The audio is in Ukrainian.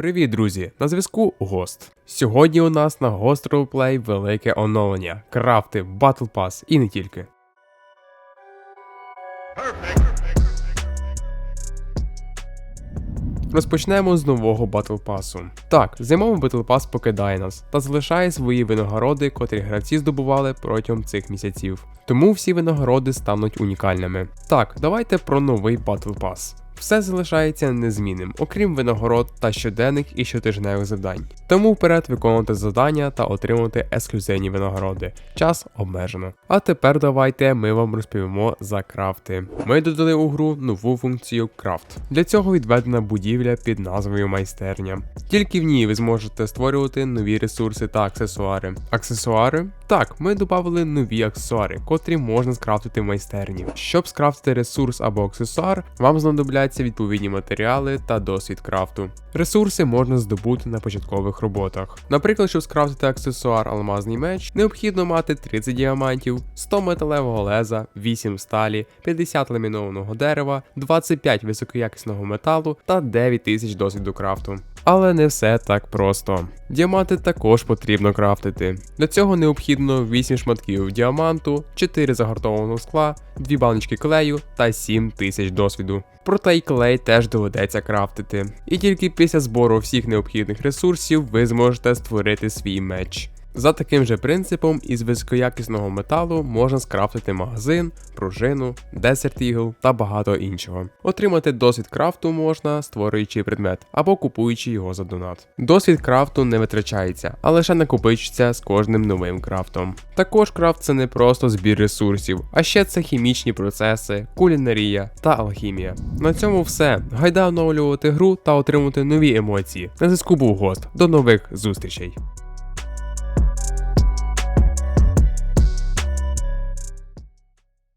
Привіт, друзі! На зв'язку Гост. Сьогодні у нас на Ghost Roleplay велике оновлення, крафти, Battle Pass і не тільки. Розпочнемо з нового Battle Pass. Так, зимовий Battle Pass покидає нас та залишає свої винагороди, котрі гравці здобували протягом цих місяців. Тому всі винагороди стануть унікальними. Так, давайте про новий Battle Pass. Все залишається незмінним, окрім винагород та щоденних і щотижневих завдань. Тому вперед виконувати завдання та отримувати ексклюзивні винагороди. Час обмежено. А тепер давайте ми вам розповімо за крафти. Ми додали у гру нову функцію крафт. Для цього відведена будівля під назвою майстерня. Тільки в ній ви зможете створювати нові ресурси та аксесуари. Аксесуари? Так, ми додали нові аксесуари, котрі можна скрафтити в майстерні. Щоб скрафтити ресурс або аксесуар, вам знадобляться відповідні матеріали та досвід крафту. Ресурси можна здобути на початкових роботах. Наприклад, щоб скрафтити аксесуар алмазний меч, необхідно мати 30 діамантів, 100 металевого леза, 8 сталі, 50 ламінованого дерева, 25 високоякісного металу та 9000 досвіду крафту. Але не все так просто. Діаманти також потрібно крафтити. Для цього необхідно 8 шматків діаманту, 4 загартованого скла, 2 баночки клею та 7 тисяч досвіду. Проте й клей теж доведеться крафтити. І тільки після збору всіх необхідних ресурсів ви зможете створити свій меч. За таким же принципом, із високоякісного металу можна скрафтити магазин, пружину, Desert Eagle та багато іншого. Отримати досвід крафту можна, створюючи предмет або купуючи його за донат. Досвід крафту не витрачається, а лише накопичується з кожним новим крафтом. Також крафт це не просто збір ресурсів, а ще це хімічні процеси, кулінарія та алхімія. На цьому все. Гайда оновлювати гру та отримувати нові емоції. На зв'язку був гост. До нових зустрічей.